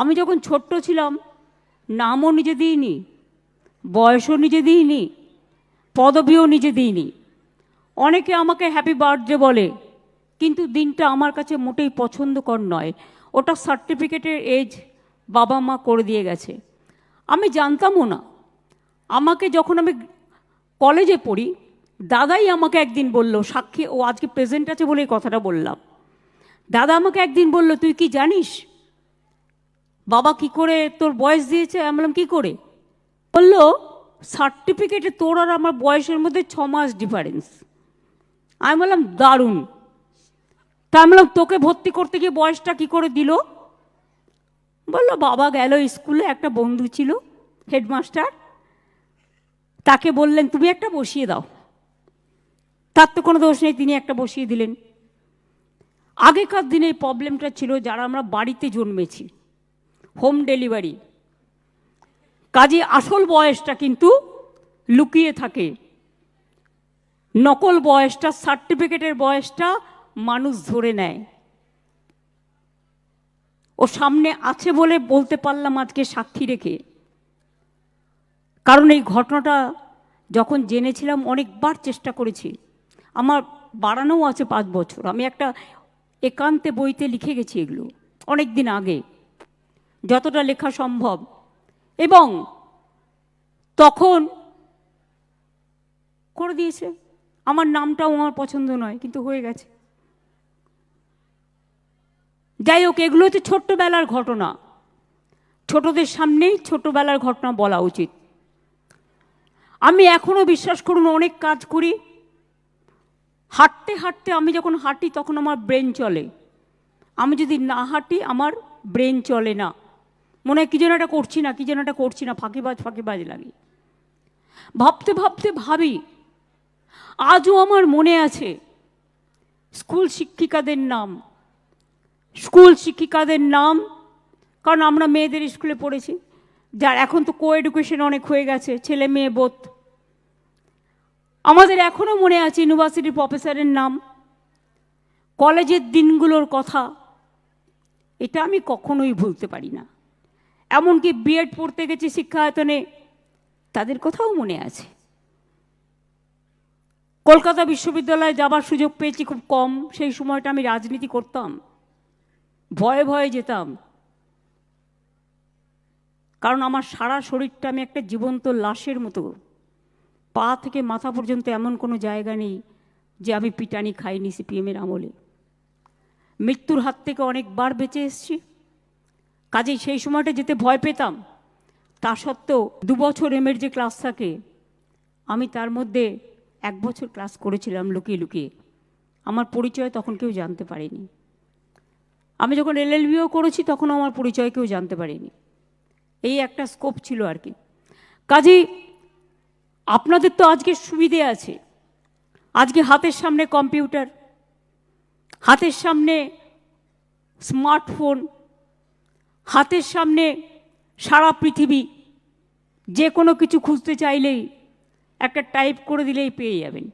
আমি যখন ছোট্ট ছিলাম, নামও নিজে দিইনি, বয়সও নিজে দিইনি, পদবিও নিজে দিইনি। অনেকে আমাকে হ্যাপি বার্থডে বলে, কিন্তু দিনটা আমার কাছে মোটেই পছন্দকর নয়। ওটা সার্টিফিকেটের এজ বাবা মা করে দিয়ে গেছে। আমি জানতামও না। আমাকে যখন আমি কলেজে পড়ি, দাদাই আমাকে একদিন বলল, সাক্ষী, ও আজকে প্রেজেন্ট আছে বলে এই কথাটা বললাম। দাদা আমাকে একদিন বলল, তুই কি জানিস বাবা কি করে তোর বয়স দিয়েছে? আমি বললাম, কী করে? বলল সার্টিফিকেটে তোর আর আমার বয়সের মধ্যে ছ মাস ডিফারেন্স আমি বললাম, দারুণ। তা আমি বললাম, তোকে ভর্তি করতে গিয়ে বয়সটা কি করে দিল? বলল, বাবা গেল স্কুলে, একটা বন্ধু ছিল, হেডমাস্টার। তাকে বললেন, তুমি একটা বসিয়ে দাও। তার তো কোনো দোষ নেই, তিনি একটা বসিয়ে দিলেন। আগেকার দিনে এই প্রবলেমটা ছিল, যারা আমরা বাড়িতে জন্মেছি। হোম ডেলিভারি কাজে আসল বয়সটা কিন্তু লুকিয়ে থাকে। নকল বয়সটা সার্টিফিকেটের বয়সটা মানুষ ধরে নেয়। ও সামনে আছে বলে বলতে পারলাম আজকে সাক্ষী রেখে। কারণ এই ঘটনাটা যখন জেনেছিলাম অনেকবার চেষ্টা করেছি। আমার বাড়ানোও আছে পাঁচ বছর। আমি একটা একান্তে বইতে লিখে গেছি এগুলো অনেক দিন আগে। যতটা লেখা সম্ভব। এবং তখন করে দিয়েছে। আমার নামটাও আমার পছন্দ নয়, কিন্তু হয়ে গেছে। যাই হোক, এগুলো হচ্ছে ছোট্টবেলার ঘটনা। ছোটদের সামনেই ছোটবেলার ঘটনা বলা উচিত। আমি এখনও বিশ্বাস করুন, অনেক কাজ করি। হাঁটতে হাঁটতে আমি যখন হাঁটি, তখন আমার ব্রেন চলে। আমি যদি না হাঁটি, আমার ব্রেন চলে না। মনে হয় কী যেন এটা করছি না, কী যেন এটা করছি না, ফাঁকিবাজ ফাঁকিবাজ লাগে। ভাবতে ভাবতে ভাবি, আজও আমার মনে আছে, স্কুল শিক্ষিকাদের নাম। স্কুল শিক্ষিকাদের নাম, কারণ আমরা মেয়েদের স্কুলে পড়েছি। যার এখন তো কো এডুকেশন অনেক হয়ে গেছে, ছেলে মেয়ে বোধ আমাদের এখনও মনে আছে ইউনিভার্সিটির প্রফেসরের নাম। কলেজের দিনগুলোর কথা, এটা আমি কখনোই ভুলতে পারি না। এমনকি বিএড পড়তে গেছি শিক্ষায়তনে, তাদের কথাও মনে আছে। কলকাতা বিশ্ববিদ্যালয়ে যাবার সুযোগ পেয়েছি খুব কম, সেই সময়টা আমি রাজনীতি করতাম। ভয়ে ভয়ে যেতাম। কারণ আমার সারা শরীরটা আমি একটা জীবন্ত লাশের মতো। পা থেকে মাথা পর্যন্ত এমন কোনো জায়গা নেই যে আমি পিটানি খাইনি সিপিএমের আমলে। মৃত্যুর হাত থেকে অনেকবার বেঁচে এসেছি। কাজেই সেই সময়টা যেতে ভয় পেতাম। তা সত্ত্বেও দু বছর এমের যে ক্লাস থাকে, আমি তার মধ্যে এক বছর ক্লাস করেছিলাম লুকিয়ে লুকিয়ে। আমার পরিচয় তখন কেউ জানতে পারেনি। আমি যখন এলএলবিও করেছি, তখন আমার পরিচয় কেউ জানতে পারেনি। এই একটা স্কোপ ছিল আর কি। কাজেই আপনাদের তো আজকে সুবিধে আছে। আজকে হাতের সামনে কম্পিউটার হাতের সামনে স্মার্টফোন হাতের সামনে সারা পৃথিবী যে কোনো কিছু খুঁজতে চাইলেই একটা টাইপ করে দিলেই পেয়ে যাবেন।